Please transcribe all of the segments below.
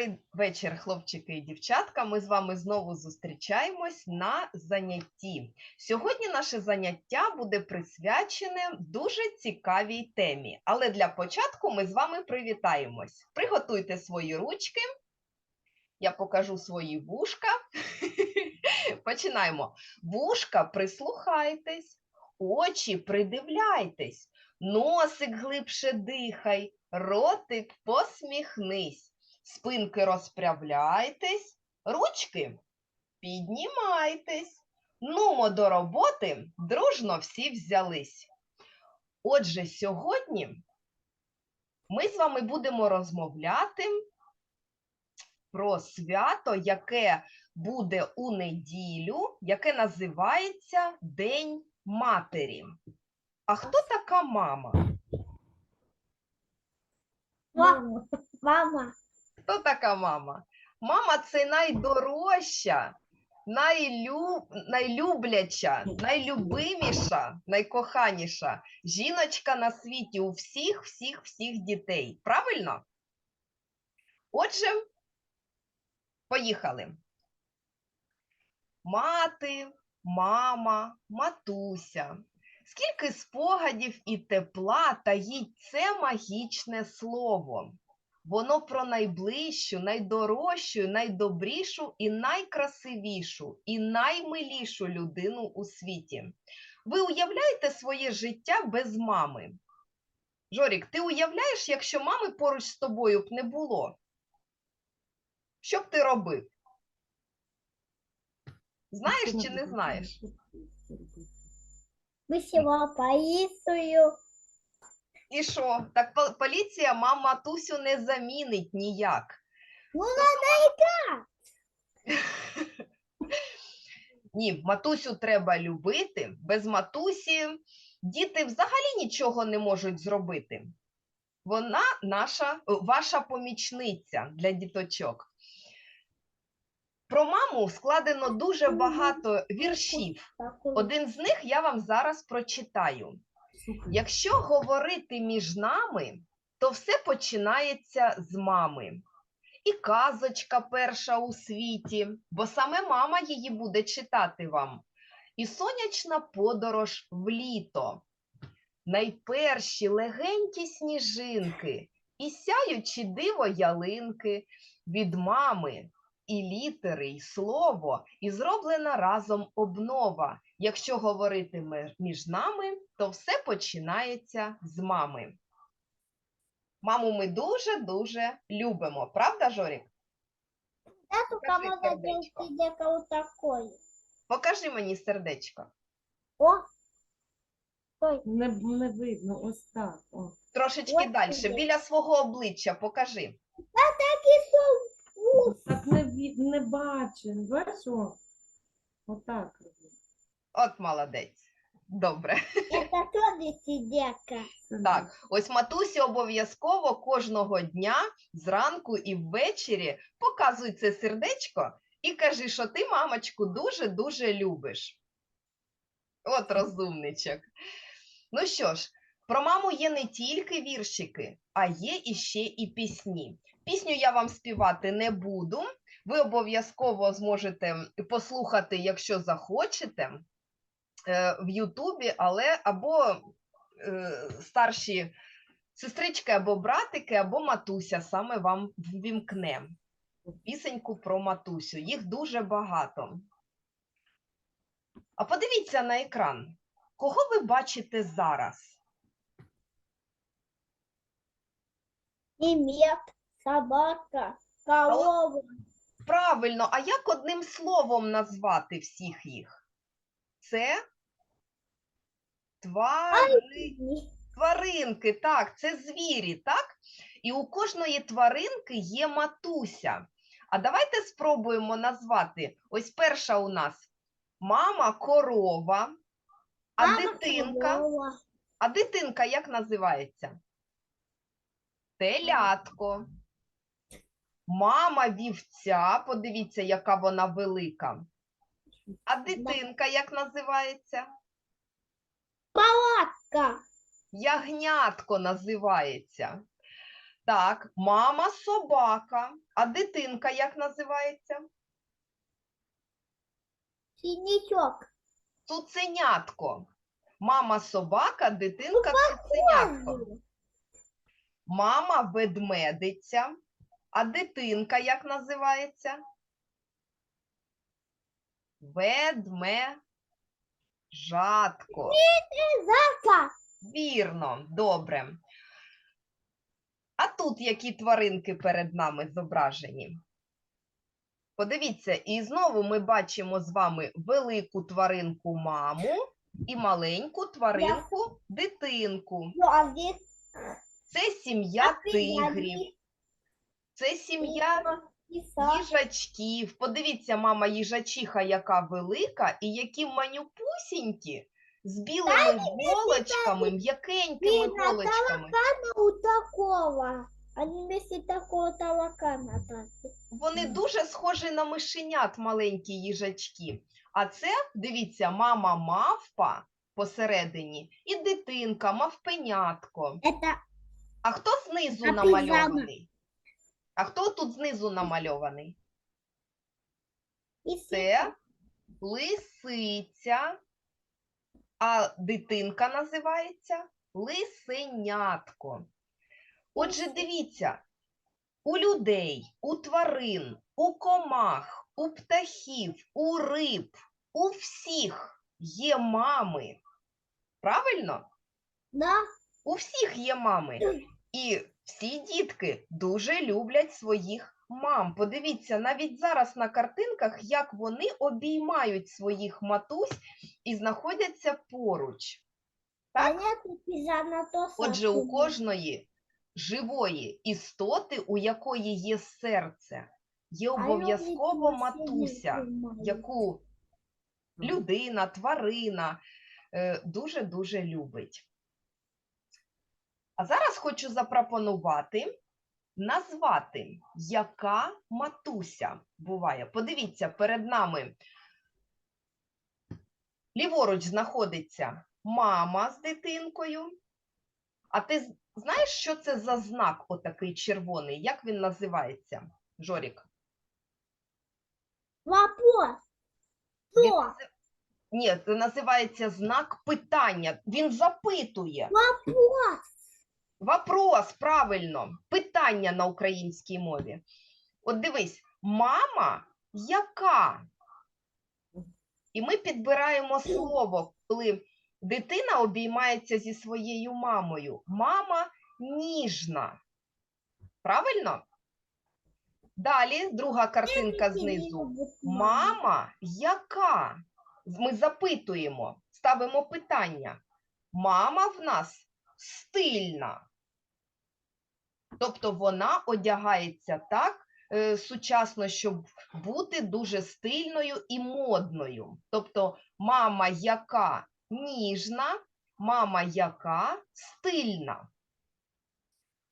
Добрий вечір, хлопчики і дівчатка. Ми з вами знову зустрічаємось на занятті. Сьогодні наше заняття буде присвячене дуже цікавій темі. Але для початку ми з вами привітаємось. Приготуйте свої ручки. Я покажу свої вушка. Починаємо. Вушка, прислухайтесь, очі придивляйтесь, носик глибше дихай, ротик посміхнись. Спинки розправляйтесь, ручки піднімайтесь. Нумо до роботи, дружно всі взялись. Отже, сьогодні ми з вами будемо розмовляти про свято, яке буде у неділю, яке називається День Матері. А хто така мама? Мама. Хто така мама? Мама це найдорожча, найлюб... найлюбляча, найлюбиміша, найкоханіша жіночка на світі у всіх, всіх, всіх дітей. Правильно? Отже, поїхали. Мати, мама, матуся. Скільки спогадів і тепла таїть це магічне слово. Воно про найближчу, найдорожчу, найдобрішу і найкрасивішу, і наймилішу людину у світі. Ви уявляєте своє життя без мами? Жорік, ти уявляєш, якщо мами поруч з тобою б не було? Що б ти робив? Знаєш чи не знаєш? Висіла поліцію. І що? Так поліція мам матусю не замінить ніяк. Ну, надо Ні, матусю треба любити. Без матусі діти взагалі нічого не можуть зробити. Вона наша, ваша помічниця для діточок. Про маму складено дуже багато віршів. Один з них я вам зараз прочитаю. Якщо говорити між нами, то все починається з мами. І казочка перша у світі, бо саме мама її буде читати вам. І сонячна подорож в літо. Найперші легенькі сніжинки, і сяючі диво ялинки від мами, і літери, і слово, і зроблена разом обнова. Якщо говорити між нами, то все починається з мами. Маму ми дуже-дуже любимо, правда, Жорік? Я только покажи мені сердечко. О! Не, не видно, ось так. О. Трошечки далі, біля свого обличчя покажи. такие сон. Так не, ві- не бачиш, бачиш? О. Отак. От молодець. Добре. Это тоже сидяка. Це Так, ось матусі обов'язково кожного дня зранку і ввечері показуй це сердечко і кажи, що ти мамочку дуже-дуже любиш. От розумничок. Ну що ж, про маму є не тільки віршики, а є іще і пісні. Пісню я вам співати не буду. Ви обов'язково зможете послухати, якщо захочете, е, в Ютубі, але або е, старші сестрички або братики, або матуся саме вам ввімкне пісеньку про матусю. Їх дуже багато. А подивіться на екран. Кого ви бачите зараз? Немет, собака, корова. Правильно, а як одним словом назвати всіх їх? Це твари... Тваринки, так, це звірі, так? І у кожної тваринки є матуся. А давайте спробуємо назвати. Ось перша у нас мама корова, а Мама дитинка, корова. а дитинка як називається? Телятко. Мама вівця, подивіться, яка вона велика. А дитинка як називається? Палатка. Ягнятко називається. Так, мама собака. А дитинка як називається? Синячок. Цуценятко. Мама собака, дитинка цуценятко. Мама ведмедиця. А дитинка як називається? Ведмежатко. Зака. Вірно, добре. А тут які тваринки перед нами зображені? Подивіться, і знову ми бачимо з вами велику тваринку маму і маленьку тваринку дитинку. Ну, Це сім'я тигрів, це сім'я їжачків. Подивіться, мама їжачиха, яка велика, і які манюпусінькі, з білими голочками, м'якенькими голочками. У такого. Они вместе такого таракана так. Вони дуже схожі на мишенят, маленькі їжачки. А це, дивіться, мама мавпа посередині і дитинка, мавпенятко. Это А хто знизу намальований? А хто тут знизу намальований? Це лисиця, а дитинка називається лисенятко. Отже, дивіться, у людей, у тварин, у комах, у птахів, у риб, у всіх є мами. Правильно? Да. У всіх є мами. І всі дітки дуже люблять своїх мам. Подивіться, навіть зараз на картинках, як вони обіймають своїх матусь і знаходяться поруч. Так? Отже, у кожної живої істоти, у якої є серце, є обов'язково матуся, яку людина, тварина е, дуже-дуже любить. А зараз хочу запропонувати назвати, яка матуся буває. Подивіться, перед нами ліворуч знаходиться мама з дитинкою. А ти знаєш, що це за знак отакий червоний? Як він називається, Жорік? Вопрос. Він? Ні, це називається знак питання. Він запитує. Вопрос. Вопрос, правильно. Питання на українській мові. От дивись, мама яка? І ми підбираємо слово, коли дитина обіймається зі своєю мамою. Мама ніжна. Правильно? Далі друга картинка знизу. Мама яка? Ми запитуємо, ставимо питання. Мама в нас стильна. Тобто вона одягається так е, сучасно, щоб бути дуже стильною і модною. Тобто мама яка ніжна, мама яка стильна.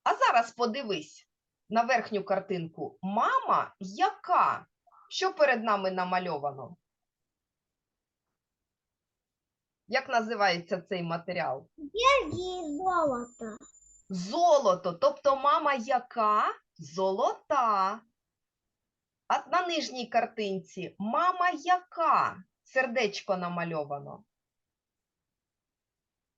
А зараз подивись на верхню картинку. Мама яка? Що перед нами намальовано? Як називається цей матеріал? Серьги золото. Золото, тобто мама яка? Золота. А на нижній картинці мама яка? Сердечко намальовано.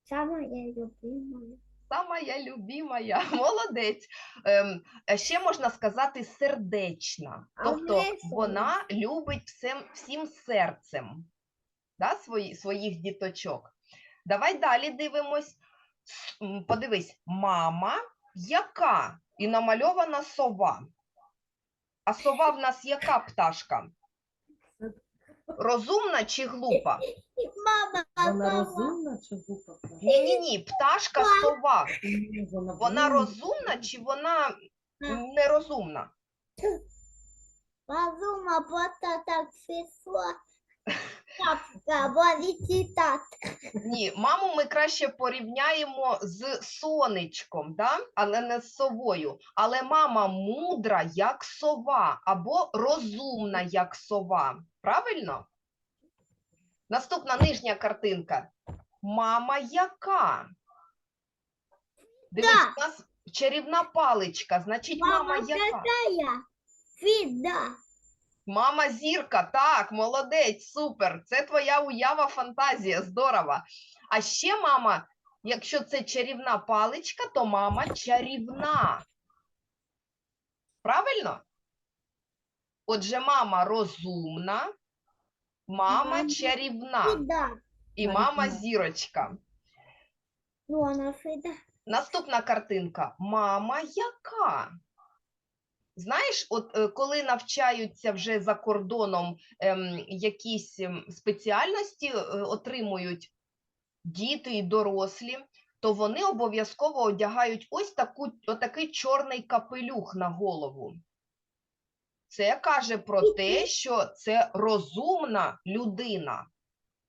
Самая любимая. Сама я любимая, молодець. Ем, ще можна сказати сердечна. Тобто вона любить всім, всім серцем да, свої, своїх діточок. Давай далі дивимось. Подивись, мама яка? І намальована сова. А сова в нас яка пташка? Розумна чи глупа? Мама, Вона розумна чи глупа? Ні, ні, ні, пташка сова. Вона розумна чи вона нерозумна? Разума просто так свисло. Тапка, болить так. Ні, маму ми краще порівняємо з сонечком, да? але не з совою. Але мама мудра, як сова, або розумна, як сова. Правильно? Наступна нижня картинка. Мама яка? Так. у нас чарівна паличка, значить, мама Мама яка? какая? Вида. Мама зірка, так, молодець, супер. Це твоя уява, фантазія, здорово. А ще мама, якщо це чарівна паличка, то мама чарівна. Правильно? Отже, мама розумна, мама чарівна Вида. і мама зірочка. Ну. Наступна картинка. Мама яка? Знаєш, от е, коли навчаються вже за кордоном ем, якісь ем, спеціальності, е, отримують діти і дорослі, то вони обов'язково одягають ось таку, отакий чорний капелюх на голову. Це каже про те, що це розумна людина.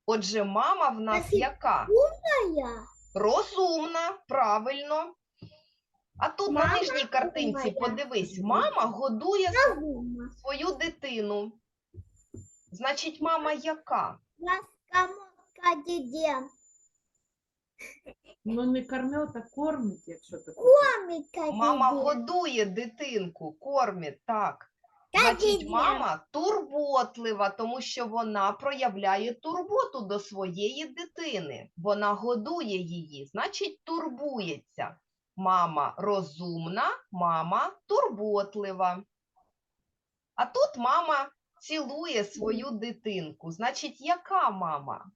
Отже, мама в нас яка? Розумна, правильно. А тут на нижній картинці подивись, мама годує свою дитину. Значить, мама яка? Ласкамка деден. Ну не корми, а кормить, якщо ти хочеш. Комика Мама годує дитинку, кормить, так. Значить, мама турботлива, тому що вона проявляє турботу до своєї дитини. Вона годує її, значить, турбується. Мама розумна, мама турботлива. А тут мама цілує свою дитинку. Значить, яка мама?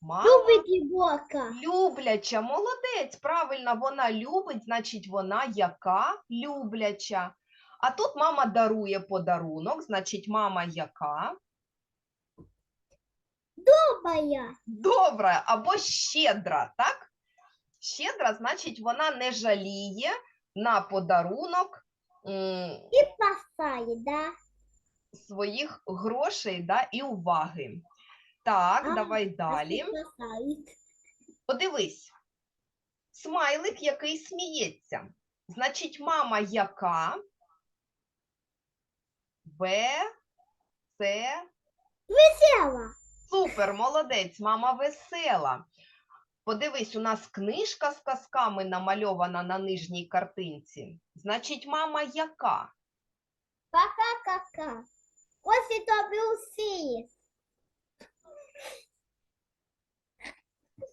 Мама Любит Егорка. любляча, молодець, правильно, вона любить, значить, вона яка любляча. А тут мама дарує подарунок, значить, мама яка? Добрая. Добра або щедра, так? Щедра, значить, вона не жаліє на подарунок м, И спасает, да? своїх грошей да, і уваги. Так, А, давай далі. Спасает. Подивись, смайлик, який сміється. Значить, мама яка? В, С, Села. Супер, молодець, мама весела. Подивись, у нас книжка з казками намальована на нижній картинці. Значить, мама яка? Пока-кака. Ось тобі усі.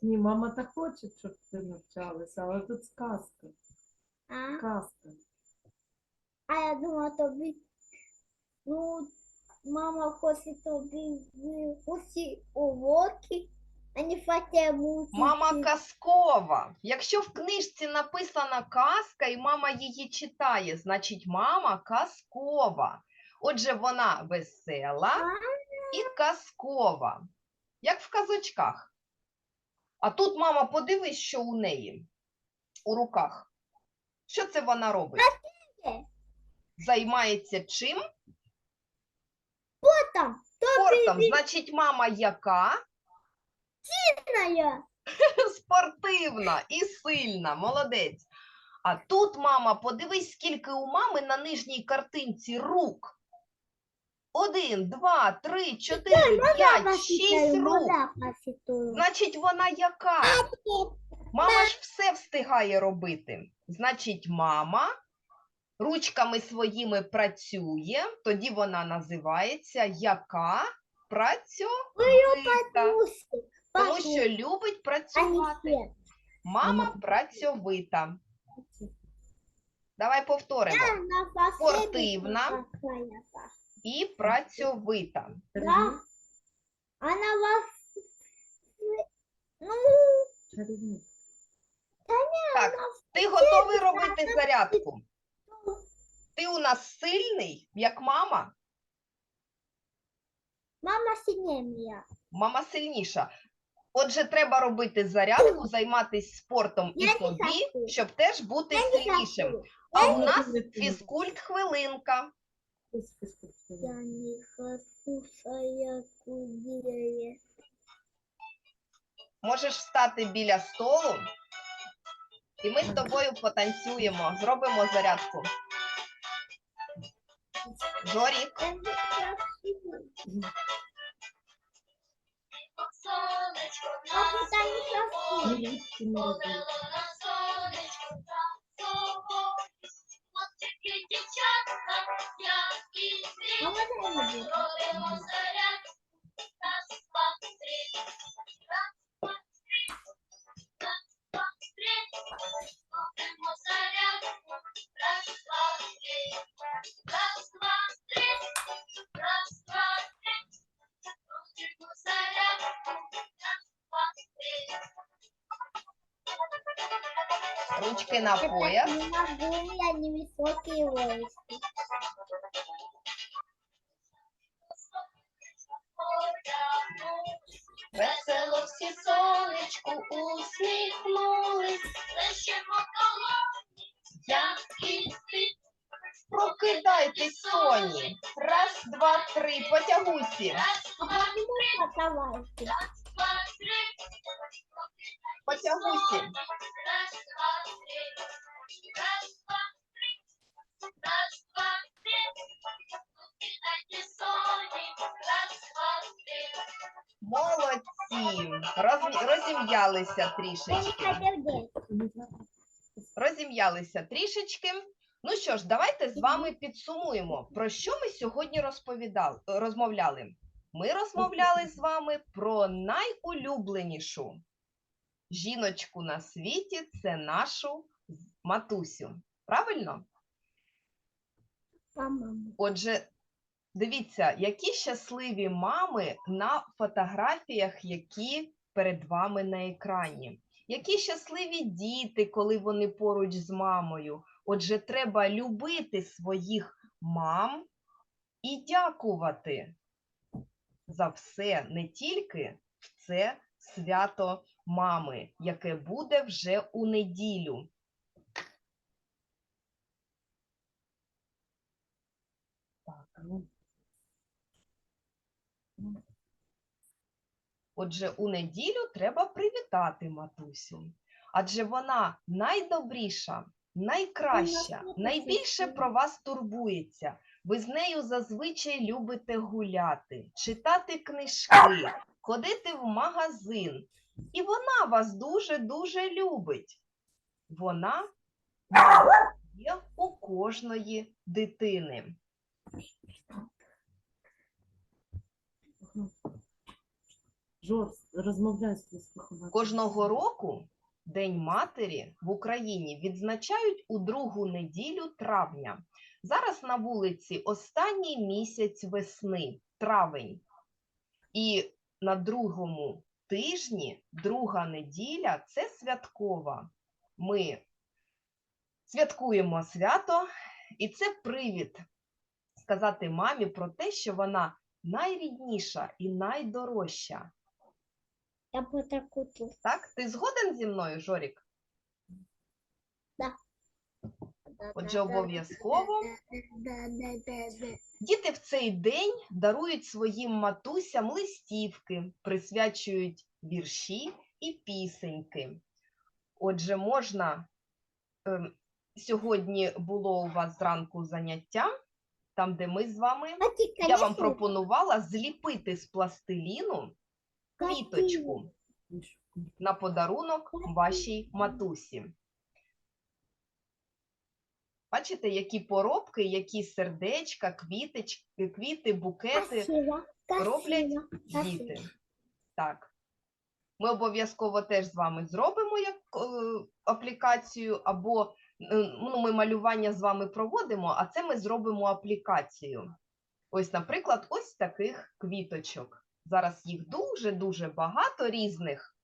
Ні, мама так хоче, щоб ти навчалася, але тут сказка. А? Казка. а я думала тобі. Ну, мама хоче тобі ви- усі уроки, а не фате мультики. Мама казкова. Якщо в книжці написана казка і мама її читає, значить мама казкова. Отже, вона весела і казкова, як в казочках. А тут мама, подивись, що у неї у руках. Що це вона робить? Займається чим? Потом Спортом. Значить, мама яка? Сильная. Спортивна і сильна, молодець. А тут, мама, подивись, скільки у мами на нижній картинці рук. Один, два, три, чотири, п'ять, шість рук. Значить, вона яка? Мама ж все встигає робити. Значить, мама ручками своїми працює, тоді вона називається яка працьовита. Тому що любить працювати. Мама працьовита. Давай повторимо. Спортивна. І працьовита. Да. Она вас... Ну, Так, ти готовий робити зарядку? Ти у нас сильний, як мама. мама сильнее. Мама сильніша. Отже, треба робити зарядку, займатися спортом і Я не собі, щоб теж бути Я не сильнішим. А у нас фізкульт хвилинка. Я не хочу кудея. Можеш встати біля столу, і ми з тобою потанцюємо, зробимо зарядку. Жорік, Я волосы. Весело всі сонечку усміхнулись. Прокидайтесь, соні. Раз, два, три, потягусі. А почему шоковальки? Потягусі. Молодці. Роз- Розім'ялися Я не трішечки. хотел детский. Не знаю. Розім'ялися трішечки. Ну що ж, давайте з вами підсумуємо, про що ми сьогодні розповідали, розмовляли. Ми розмовляли з вами про найулюбленішу жіночку на світі це нашу матусю. Правильно? Отже, дивіться, які щасливі мами на фотографіях, які перед вами на екрані. Які щасливі діти, коли вони поруч з мамою. Отже, треба любити своїх мам і дякувати за все, не тільки в це свято мами, яке буде вже у неділю. Ну, ну, Отже, у неділю треба привітати матусю, адже вона найдобріша, найкраща, найбільше про вас турбується. Ви з нею зазвичай любите гуляти, читати книжки, ходити в магазин. І вона вас дуже-дуже любить. Вона є у кожної дитини. Кожного року День матері в Україні відзначають у другу неділю травня. Зараз на вулиці останній місяць весни, травень. І на другому тижні, друга неділя це святкова. Ми святкуємо свято, і це привід сказати мамі про те, що вона найрідніша і найдорожча. Я бы так вот Так, ти згоден зі мною, Жорік? Отже, обов'язково Да, да, да, да. діти в цей день дарують своїм матусям листівки, присвячують вірші і пісеньки. Отже, можна ем, сьогодні було у вас зранку заняття, там, де ми з вами. Я вам пропонувала зліпити з пластиліну квіточку на подарунок вашій матусі. Бачите, які поробки, які сердечка, квіточки, квіти, букети Красиво, роблять красиво. діти. Так. Ми обов'язково теж з вами зробимо як е, аплікацію, або е, ну, ми малювання з вами проводимо, а це ми зробимо аплікацію. Ось, наприклад, ось таких квіточок. Зараз їх дуже-дуже багато різних.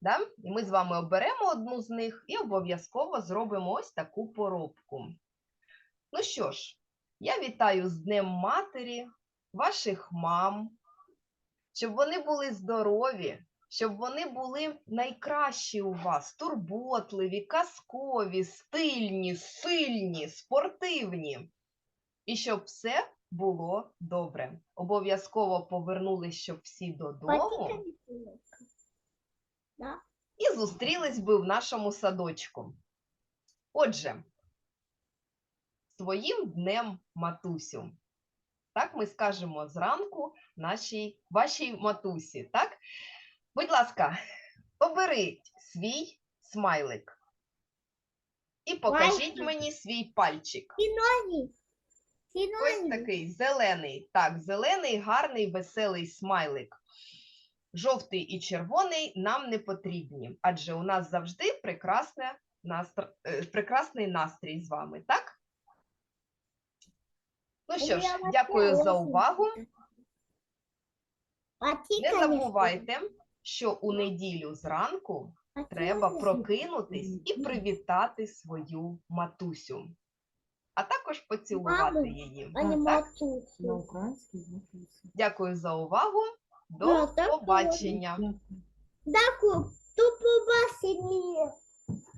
Да? І ми з вами оберемо одну з них і обов'язково зробимо ось таку поробку. Ну що ж, я вітаю з Днем Матері, ваших мам, щоб вони були здорові, щоб вони були найкращі у вас, турботливі, казкові, стильні, сильні, спортивні. І щоб все було добре. Обов'язково повернулись, щоб всі додому і зустрілись би в нашому садочку. Отже, своїм днем матусю. Так ми скажемо зранку нашій, вашій матусі. Так? Будь ласка, оберіть свій смайлик. І покажіть мені свій пальчик. Синоним. Ось такий зелений. Так, зелений, гарний, веселий смайлик. Жовтий і червоний нам не потрібні, адже у нас завжди прекрасне настр... е, прекрасний настрій з вами, так? Ну що ж, дякую за увагу. Не забувайте, що у неділю зранку треба прокинутись і привітати свою матусю, а також поцілувати її. Так? матусю. На українській матусі. Дякую за увагу. До так побачення. Дякую. Дякую. До побачення.